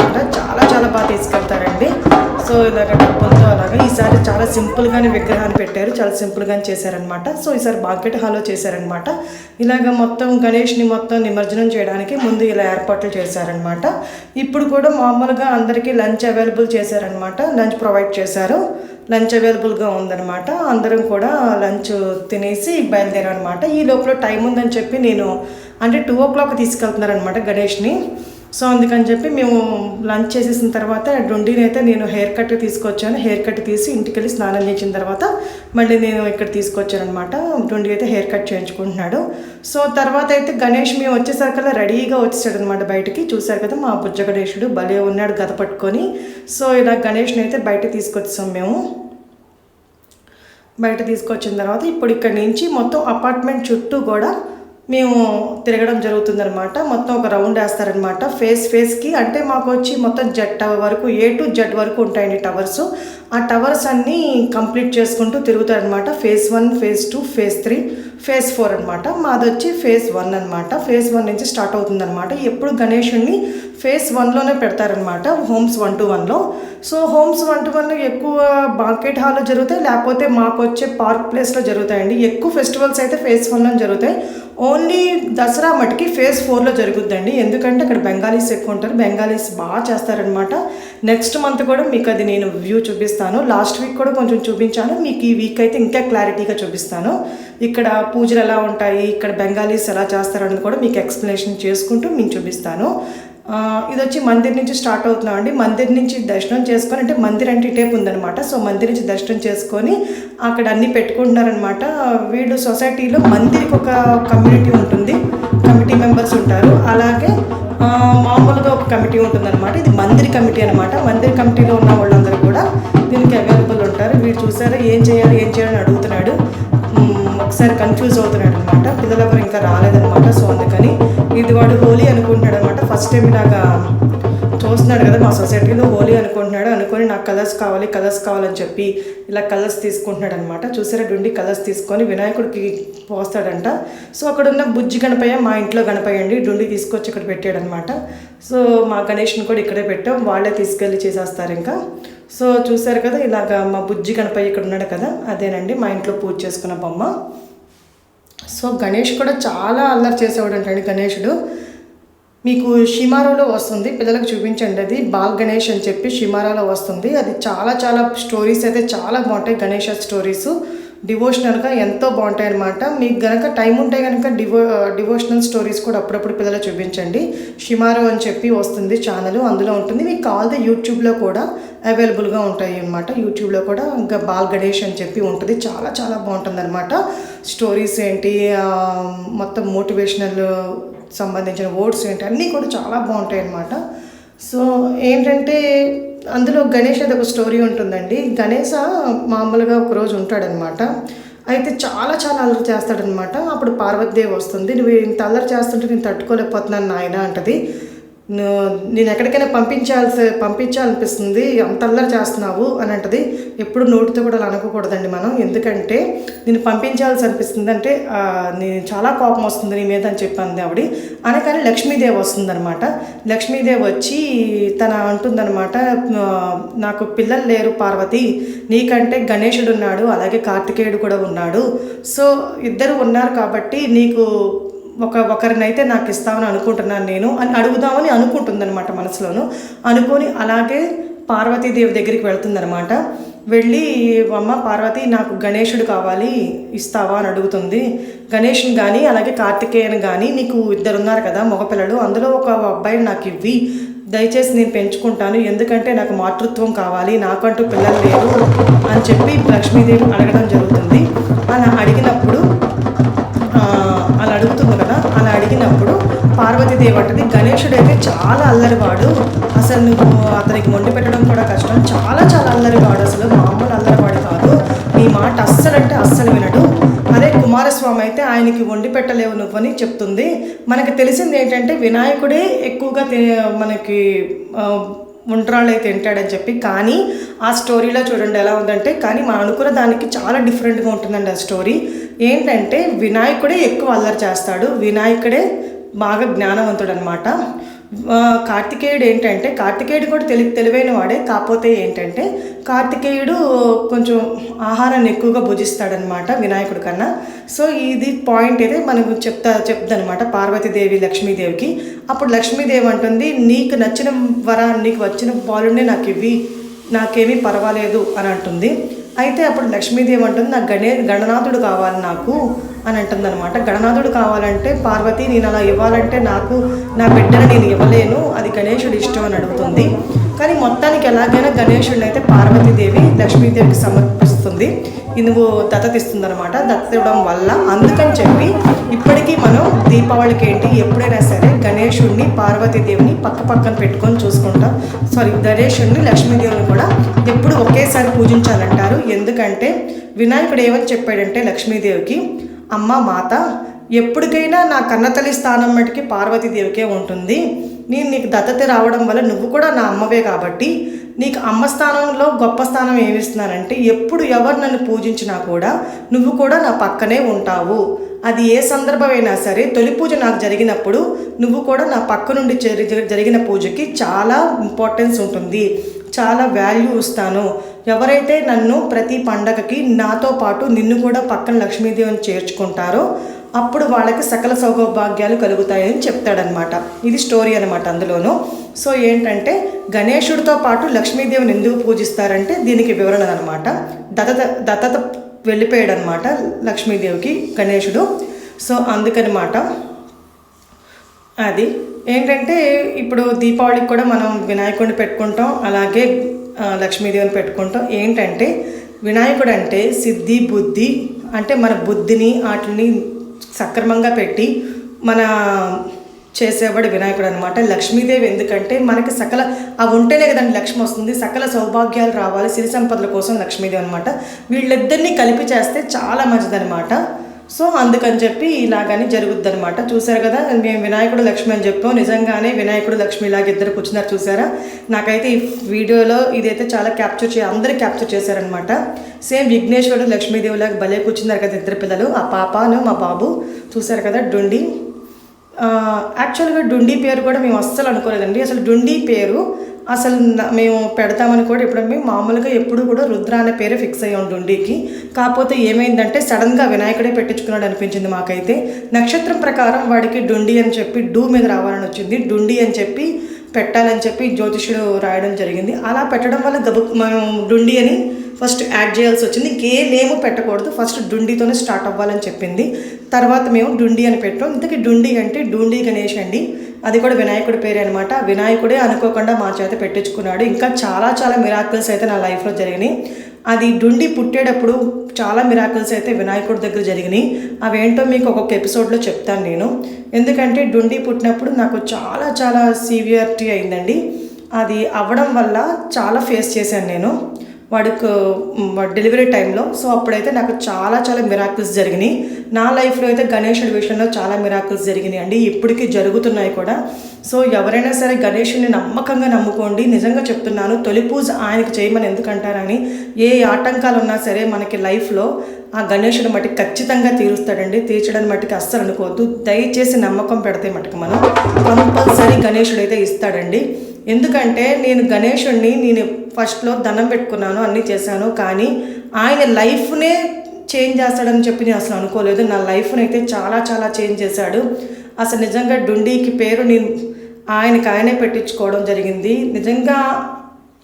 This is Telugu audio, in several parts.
అనమాట. చాలా చాలా బాగా తీసుకెళ్తారండి. సో ఇలాగ డబ్బులతో అలాగా ఈసారి చాలా సింపుల్గానే విగ్రహాన్ని పెట్టారు. చాలా సింపుల్గానే చేశారనమాట. సో ఈసారి బాకెట్ హాల్లో చేశారనమాట. ఇలాగ మొత్తం గణేష్ని మొత్తం నిమజ్జనం చేయడానికి ముందు ఇలా ఏర్పాట్లు చేశారనమాట. ఇప్పుడు కూడా మామూలుగా అందరికీ లంచ్ అవైలబుల్ చేశారనమాట. లంచ్ ప్రొవైడ్ చేశారు. లంచ్ అవైలబుల్గా ఉందన్నమాట అందరం కూడా లంచ్ తినేసి బయలుదేరారనమాట. ఈ లోపల టైం ఉందని చెప్పి నేను అంటే టూ ఓ క్లాక్ తీసుకెళ్తున్నారనమాట గణేష్ని. సో అందుకని చెప్పి మేము లంచ్ చేసేసిన తర్వాత డొండిని అయితే నేను హెయిర్ కట్ తీసుకొచ్చాను. హెయిర్ కట్ తీసి ఇంటికి వెళ్ళి స్నానం చేసిన తర్వాత మళ్ళీ నేను ఇక్కడ తీసుకొచ్చాను అనమాట డొండి అయితే హెయిర్ కట్ చేయించుకుంటున్నాడు. సో తర్వాత అయితే గణేష్ మేము వచ్చేసరికల్లా రెడీగా వచ్చేసాడు అనమాట బయటికి. చూశారు కదా మా బుజ్జ గణేషుడు భలే ఉన్నాడు గత పట్టుకొని. సో ఇలా గణేష్ని అయితే బయట తీసుకొచ్చాం మేము. బయట తీసుకొచ్చిన తర్వాత ఇప్పుడు ఇక్కడ నుంచి మొత్తం అపార్ట్మెంట్ చుట్టూ కూడా మేము తిరగడం జరుగుతుందనమాట మొత్తం ఒక రౌండ్ వేస్తారనమాట ఫేస్ ఫేస్కి అంటే మాకు వచ్చి మొత్తం జెడ్ టవర్ వరకు ఏ టు జెడ్ వరకు ఉంటాయండి టవర్స్. ఆ టవర్స్ అన్నీ కంప్లీట్ చేసుకుంటూ తిరుగుతారనమాట phase one phase two phase three. Phase four అనమాట మాది వచ్చి ఫేజ్ వన్ అనమాట ఫేజ్ వన్ నుంచి స్టార్ట్ అవుతుందనమాట ఎప్పుడు గణేషుని ఫేజ్ వన్లోనే పెడతారనమాట హోమ్స్ వన్ టు వన్లో సో హోమ్స్ వన్ టు వన్లో ఎక్కువ మార్కెట్ హాల్లో జరుగుతాయి లేకపోతే మాకు వచ్చే పార్క్ ప్లేస్లో జరుగుతాయండి. ఎక్కువ ఫెస్టివల్స్ అయితే ఫేజ్ వన్లో జరుగుతాయి. ఓన్లీ దసరా మటుకి ఫేజ్ ఫోర్లో జరుగుద్దండి. ఎందుకంటే అక్కడ బెంగాలీస్ ఎక్కువ ఉంటారు బెంగాలీస్ బాగా చేస్తారనమాట నెక్స్ట్ మంత్ కూడా మీకు అది నేను వ్యూ చూపిస్తాను. లాస్ట్ వీక్ కూడా కొంచెం చూపించాను. మీకు ఈ వీక్ అయితే ఇంకా క్లారిటీగా చూపిస్తాను. ఇక్కడ పూజలు ఎలా ఉంటాయి ఇక్కడ బెంగాలీస్ ఎలా చేస్తారని కూడా మీకు ఎక్స్ప్లెనేషన్ చేసుకుంటూ మీకు చూపిస్తాను. ఇది వచ్చి మందిర్ నుంచి స్టార్ట్ అవుతున్నాం అండి. మందిర్ నుంచి దర్శనం చేసుకొని అంటే మందిర్ అంటే టేప్ ఉందనమాట సో మందిర్ నుంచి దర్శనం చేసుకొని అక్కడ అన్నీ పెట్టుకుంటున్నారనమాట. వీళ్ళు సొసైటీలో మందిర్కి ఒక కమ్యూనిటీ ఉంటుంది. కమిటీ మెంబర్స్ ఉంటారు. అలాగే మామూలుగా ఒక కమిటీ ఉంటుందన్నమాట. ఇది మందిర్ కమిటీ అనమాట మందిర్ కమిటీలో ఉన్న వాళ్ళందరూ కూడా దీనికి అవైలబుల్ ఉంటారు. వీడు చూసారా ఏం చేయాలి ఏం చేయాలని అడుగుతున్నాడు. ఒకసారి కన్ఫ్యూజ్ అవుతున్నాడు అనమాట పిల్లలు ఎవరు ఇంకా రాలేదనమాట సో అందుకని ఇది వాడు హోలీ అనుకుంటాడు అనమాట ఫస్ట్ టైం ఇలాగా చూస్తున్నాడు కదా మా సొసైటీలో హోలీ అనుకుంటున్నాడు అనుకొని నాకు కలర్స్ కావాలి కలర్స్ కావాలని చెప్పి ఇలా కలర్స్ తీసుకుంటున్నాడు అనమాట చూసారా డుండి కలర్స్ తీసుకొని వినాయకుడికి పోస్తాడంట. సో అక్కడ ఉన్న బుజ్జి గణపయ్య మా ఇంట్లో గణపయ్య అండి డుండి తీసుకొచ్చి ఇక్కడ పెట్టాడనమాట సో మా గణేష్ని కూడా ఇక్కడే పెట్టాం వాళ్ళే తీసుకెళ్ళి చేసేస్తారు ఇంకా. సో చూసారు కదా ఇలాగ మా బుజ్జి గణపయ్య ఇక్కడ ఉన్నాడు కదా అదేనండి మా ఇంట్లో పూజ చేసుకున్న బొమ్మ. సో గణేష్ కూడా చాలా అల్లరి చేసేవాడు అంటండి గణేషుడు. మీకు షిమారాలో వస్తుంది. పిల్లలకు చూపించండి అది. బాల్ గణేష్ అని చెప్పి షిమారాలో వస్తుంది. అది చాలా చాలా స్టోరీస్ అయితే చాలా బాగుంటాయి గణేష స్టోరీస్. డివోషనల్గా ఎంతో బాగుంటాయి అనమాట మీకు గనక టైం ఉంటే కనుక డివో డివోషనల్ స్టోరీస్ కూడా అప్పుడప్పుడు పిల్లలకు చూపించండి. షిమారో అని చెప్పి వస్తుంది ఛానల్. అందులో ఉంటుంది. మీకు కావాలంటే యూట్యూబ్లో కూడా అవైలబుల్గా ఉంటాయి అనమాట యూట్యూబ్లో కూడా ఇంకా బాల్ గణేష్ అని చెప్పి ఉంటుంది. చాలా చాలా బాగుంటుంది అనమాట స్టోరీస్ ఏంటి? మొత్తం మోటివేషనల్ సంబంధించిన వర్డ్స్ ఏంటి అన్నీ కూడా చాలా బాగుంటాయి అన్నమాట. సో ఏంటంటే అందులో గణేష్ అది ఒక స్టోరీ ఉంటుందండి. గణేష మామూలుగా ఒకరోజు ఉంటాడనమాట అయితే చాలా చాలా అల్లరి చేస్తాడనమాట అప్పుడు పార్వతీదేవి వస్తుంది నువ్వు ఇంత అల్లరి చేస్తుంటే నేను తట్టుకోలేకపోతున్నాను నాయన అంటది. నేను ఎక్కడికైనా పంపించాల్సి పంపించాలనిపిస్తుంది అంత అల్లరి చేస్తున్నావు అని అంటది. ఎప్పుడు నోటితో కూడా అలా అనుకోకూడదండి మనం. ఎందుకంటే నేను పంపించాల్సి అనిపిస్తుంది అంటే నేను చాలా కోపం వస్తుంది నీ మీద అని చెప్పింది ఆవిడ. అనగానే లక్ష్మీదేవి వస్తుందన్నమాట. లక్ష్మీదేవి వచ్చి తన అంటుందన్నమాట నాకు పిల్లలు లేరు పార్వతి నీకంటే గణేశుడు ఉన్నాడు అలాగే కార్తికేయుడు కూడా ఉన్నాడు. సో ఇద్దరు ఉన్నారు కాబట్టి నీకు ఒక ఒకరినైతే నాకు ఇస్తామని అనుకుంటున్నాను నేను అని అడుగుదామని అనుకుంటుందన్నమాట మనసులోను. అనుకొని అలాగే పార్వతీదేవి దగ్గరికి వెళ్తుందనమాట వెళ్ళి అమ్మ పార్వతి నాకు గణేషుడు కావాలి ఇస్తావా అని అడుగుతుంది. గణేష్ని కానీ అలాగే కార్తికేయని కానీ నీకు ఇద్దరు ఉన్నారు కదా మగపిల్లలు అందులో ఒక అబ్బాయిని నాకు ఇవ్వి. దయచేసి నేను పెంచుకుంటాను ఎందుకంటే నాకు మాతృత్వం కావాలి నాకంటూ పిల్లలు లేరు అని చెప్పి లక్ష్మీదేవి అడగడం జరుగుతుంది. అలా అడిగినప్పుడు పార్వతీదేవి అంటది గణేశుడు అయితే చాలా అల్లరివాడు. అసలు నువ్వు అతనికి మొండి పెట్టడం కూడా కష్టం. చాలా చాలా అల్లరివాడు అసలు. మామూలు అల్లరివాడు కాదు. నీ మాట అస్సలంటే అస్సలు వినడు. అదే కుమారస్వామి అయితే ఆయనకి వండి పెట్టలేవు నువ్వని చెప్తుంది. మనకి తెలిసింది ఏంటంటే వినాయకుడే ఎక్కువగా మనకి ఉండ్రాళ్ళు అయితే తింటాడని చెప్పి. కానీ ఆ స్టోరీలో చూడండి ఎలా ఉందంటే కానీ మనం అనుకున్న దానికి చాలా డిఫరెంట్గా ఉంటుందండి ఆ స్టోరీ. ఏంటంటే వినాయకుడే ఎక్కువ అల్లరి చేస్తాడు. వినాయకుడే బాగా జ్ఞానవంతుడు అనమాట కార్తికేయుడు ఏంటంటే కార్తికేయుడు కూడా తెలి తెలివైన వాడే కాకపోతే ఏంటంటే కార్తికేయుడు కొంచెం ఆహారాన్ని ఎక్కువగా భుజిస్తాడనమాట వినాయకుడి కన్నా. సో ఇది పాయింట్ అయితే మనకు చెప్తా చెప్దనమాట పార్వతీదేవి లక్ష్మీదేవికి. అప్పుడు లక్ష్మీదేవి అంటుంది నీకు నచ్చిన వరా నీకు వచ్చిన బాలుడిని నాకు ఇవి నాకేమీ పర్వాలేదు అని అంటుంది. అయితే అప్పుడు లక్ష్మీదేవి అంటుంది నాకు గణే గణనాథుడు కావాలి నాకు అని అంటుంది అనమాట గణనాథుడు కావాలంటే పార్వతి నేను అలా ఇవ్వాలంటే నాకు నా బిడ్డను నేను ఇవ్వలేను అది గణేషుడు ఇష్టం అని అడుగుతుంది. కానీ మొత్తానికి ఎలాగైనా గణేశుడిని అయితే పార్వతీదేవి లక్ష్మీదేవికి సమర్పిస్తుంది. ఇది నువ్వు దత్తత అనమాట దత్తత ఇవ్వడం వల్ల అందుకని చెప్పి ఇప్పటికీ దీపావళికి ఏంటి ఎప్పుడైనా సరే గణేశుడిని పార్వతీదేవిని పక్క పక్కన పెట్టుకొని చూసుకుంటాం. సారీ గణేశుడిని లక్ష్మీదేవిని కూడా ఎప్పుడు ఒకేసారి పూజించాలంటారు. ఎందుకంటే వినాయకుడు ఏమని చెప్పాడంటే లక్ష్మీదేవికి అమ్మ మాత ఎప్పటికైనా నా కన్నతల్లి స్థానం మటుకి పార్వతీదేవికే ఉంటుంది. నేను నీకు దత్తత రావడం వల్ల నువ్వు కూడా నా అమ్మవే కాబట్టి నీకు అమ్మ స్థానంలో గొప్ప స్థానం ఏమిస్తున్నానంటే ఎప్పుడు ఎవరు నన్ను పూజించినా కూడా నువ్వు కూడా నా పక్కనే ఉంటావు. అది ఏ సందర్భమైనా సరే తొలి పూజ నాకు జరిగినప్పుడు నువ్వు కూడా నా పక్క నుండి జరిగిన పూజకి చాలా ఇంపార్టెన్స్ ఉంటుంది. చాలా వాల్యూ ఇస్తాను. ఎవరైతే నన్ను ప్రతి పండగకి నాతో పాటు నిన్ను కూడా పక్కన లక్ష్మీదేవిని చేర్చుకుంటారో అప్పుడు వాళ్ళకి సకల సౌభాగ్యాలు కలుగుతాయని చెప్తాడనమాట ఇది స్టోరీ అనమాట అందులోను. సో ఏంటంటే గణేశుడితో పాటు లక్ష్మీదేవిని ఎందుకు పూజిస్తారంటే దీనికి వివరణ అనమాట దత్తత దత్తత వెళ్ళిపోయాడు అనమాట లక్ష్మీదేవికి గణేశుడు. సో అందుకనమాట అది. ఏంటంటే ఇప్పుడు దీపావళికి కూడా మనం వినాయకుడిని పెట్టుకుంటాం అలాగే లక్ష్మీదేవిని పెట్టుకుంటాం. ఏంటంటే వినాయకుడు అంటే సిద్ధి బుద్ధి అంటే మన బుద్ధిని వాటిని సక్రమంగా పెట్టి మన చేసేవాడు వినాయకుడు అనమాట లక్ష్మీదేవి ఎందుకంటే మనకి సకల అవి ఉంటేనే కదండి లక్ష్మి వస్తుంది. సకల సౌభాగ్యాలు రావాలి. సిరి సంపదల కోసం లక్ష్మీదేవి అనమాట వీళ్ళిద్దరినీ కలిపి చేస్తే చాలా మంచిదనమాట సో అందుకని చెప్పి ఇలాగని జరుగుద్ది అనమాట చూసారు కదా మేము వినాయకుడు లక్ష్మి అని చెప్పాం. నిజంగానే వినాయకుడు లక్ష్మి ఇలాగ ఇద్దరు కూర్చున్నారు చూసారా నాకైతే ఈ వీడియోలో ఇదైతే చాలా క్యాప్చర్ చే అందరూ క్యాప్చర్ చేశారనమాట సేమ్ విఘ్నేశ్వరుడు లక్ష్మీదేవిలాగా భలే కూర్చున్నారు కదా ఇద్దరు పిల్లలు. ఆ పాపను మా బాబు చూసారు కదా డుండి. యాక్చువల్గా డుండి పేరు కూడా మేము అస్సలు అనుకోలేదండి. అసలు డుండి పేరు అసలు మేము పెడతామని కూడా ఇప్పుడు మేము మామూలుగా ఎప్పుడు కూడా రుద్ర అనే పేరే ఫిక్స్ అయ్యి డుండికి కాకపోతే ఏమైందంటే సడన్గా వినాయకుడే పెట్టించుకున్నాడు అనిపించింది మాకైతే. నక్షత్రం ప్రకారం వాడికి డుండి అని చెప్పి డూ మీద రావాలని వచ్చింది. డుండి అని చెప్పి పెట్టాలని చెప్పి జ్యోతిషుడు రాయడం జరిగింది. అలా పెట్టడం వల్ల గబు మనం డుండి అని ఫస్ట్ యాడ్ చేయాల్సి వచ్చింది. ఇంకే నేము పెట్టకూడదు. ఫస్ట్ డుండితోనే స్టార్ట్ అవ్వాలని చెప్పింది. తర్వాత మేము డుండి అని పెట్టాం. ఇంతకీ డుండి అంటే డుండి గణేష్ అండి. అది కూడా వినాయకుడి పేరే అనమాట వినాయకుడే అనుకోకుండా మా చేత పెట్టించుకున్నాడు. ఇంకా చాలా చాలా మిరాకిల్స్ అయితే నా లైఫ్లో జరిగినాయి. అది డుండి పుట్టేటప్పుడు చాలా మిరాకల్స్ అయితే వినాయకుడి దగ్గర జరిగినాయి. అవేంటో మీకు ఒక్కొక్క ఎపిసోడ్లో చెప్తాను నేను. ఎందుకంటే డుండి పుట్టినప్పుడు నాకు చాలా చాలా సీవియారిటీ అయిందండి. అది అవ్వడం వల్ల చాలా ఫేస్ చేశాను నేను. వాడికి డెలివరీ టైంలో సో అప్పుడైతే నాకు చాలా చాలా మిరాకిల్స్ జరిగినాయి. నా లైఫ్లో అయితే గణేషుడి విషయంలో చాలా మిరాకిల్స్ జరిగినాయి అండి ఇప్పటికీ జరుగుతున్నాయి కూడా. సో ఎవరైనా సరే గణేషుని నమ్మకంగా నమ్ముకోండి. నిజంగా చెప్తున్నాను తొలి పూజ ఆయనకు చేయమని ఎందుకంటారని ఏ ఆటంకాలు ఉన్నా సరే మనకి లైఫ్లో ఆ గణేషుడు మటుకు ఖచ్చితంగా తీరుస్తాడండి. తీర్చడానికి మటుకు అస్సలు అనుకోవద్దు. దయచేసి నమ్మకం పెడితే మటుకు మనం కంపల్సరీ గణేషుడు అయితే ఇస్తాడండి. ఎందుకంటే నేను గణేషుడిని నేను ఫస్ట్లో దండం పెట్టుకున్నాను అన్నీ చేశాను. కానీ ఆయన లైఫ్నే చేంజ్ చేస్తాడని చెప్పి నేను అసలు అనుకోలేదు. నా లైఫ్ని అయితే చాలా చాలా చేంజ్ చేశాడు. అసలు నిజంగా డుండీకి పేరు నేను ఆయనకి ఆయనే పెట్టించుకోవడం జరిగింది. నిజంగా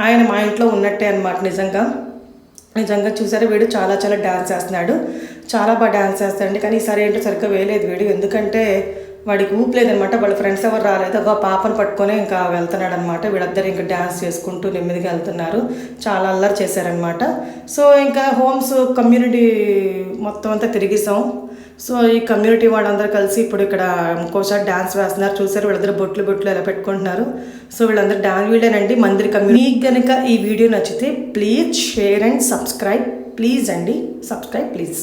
ఆయన మా ఇంట్లో ఉన్నట్టే అనమాట నిజంగా. నిజంగా చూసారా వీడు చాలా చాలా డ్యాన్స్ చేస్తున్నాడు. చాలా బాగా డ్యాన్స్ చేస్తాడండి. కానీ ఈసారి ఏంటో సరిగ్గా వేయలేదు వీడు. ఎందుకంటే వాడికి ఊపు లేదనమాట వాళ్ళ ఫ్రెండ్స్ ఎవరు రాలేదు. ఒక పాపను పట్టుకొని ఇంకా వెళ్తున్నాడు అనమాట వీళ్ళిద్దరు ఇంకా డ్యాన్స్ చేసుకుంటూ నెమ్మదిగా వెళ్తున్నారు. చాలా అల్లరి చేశారనమాట సో ఇంకా హోమ్స్ కమ్యూనిటీ మొత్తం అంతా తిరిగిసాం సో ఈ కమ్యూనిటీ వాళ్ళందరూ కలిసి ఇప్పుడు ఇక్కడ ఇంకోసారి డ్యాన్స్ వేస్తున్నారు. చూసారు వీళ్ళందరూ బొట్లు బొట్లు ఎలా పెట్టుకుంటున్నారు. సో వీళ్ళందరూ డ్యాన్స్ వీళ్ళేనండి. మందిరి కమ్యూనిటీ. మీకు కనుక ఈ వీడియో నచ్చితే please share and subscribe. Please అండి. Subscribe please.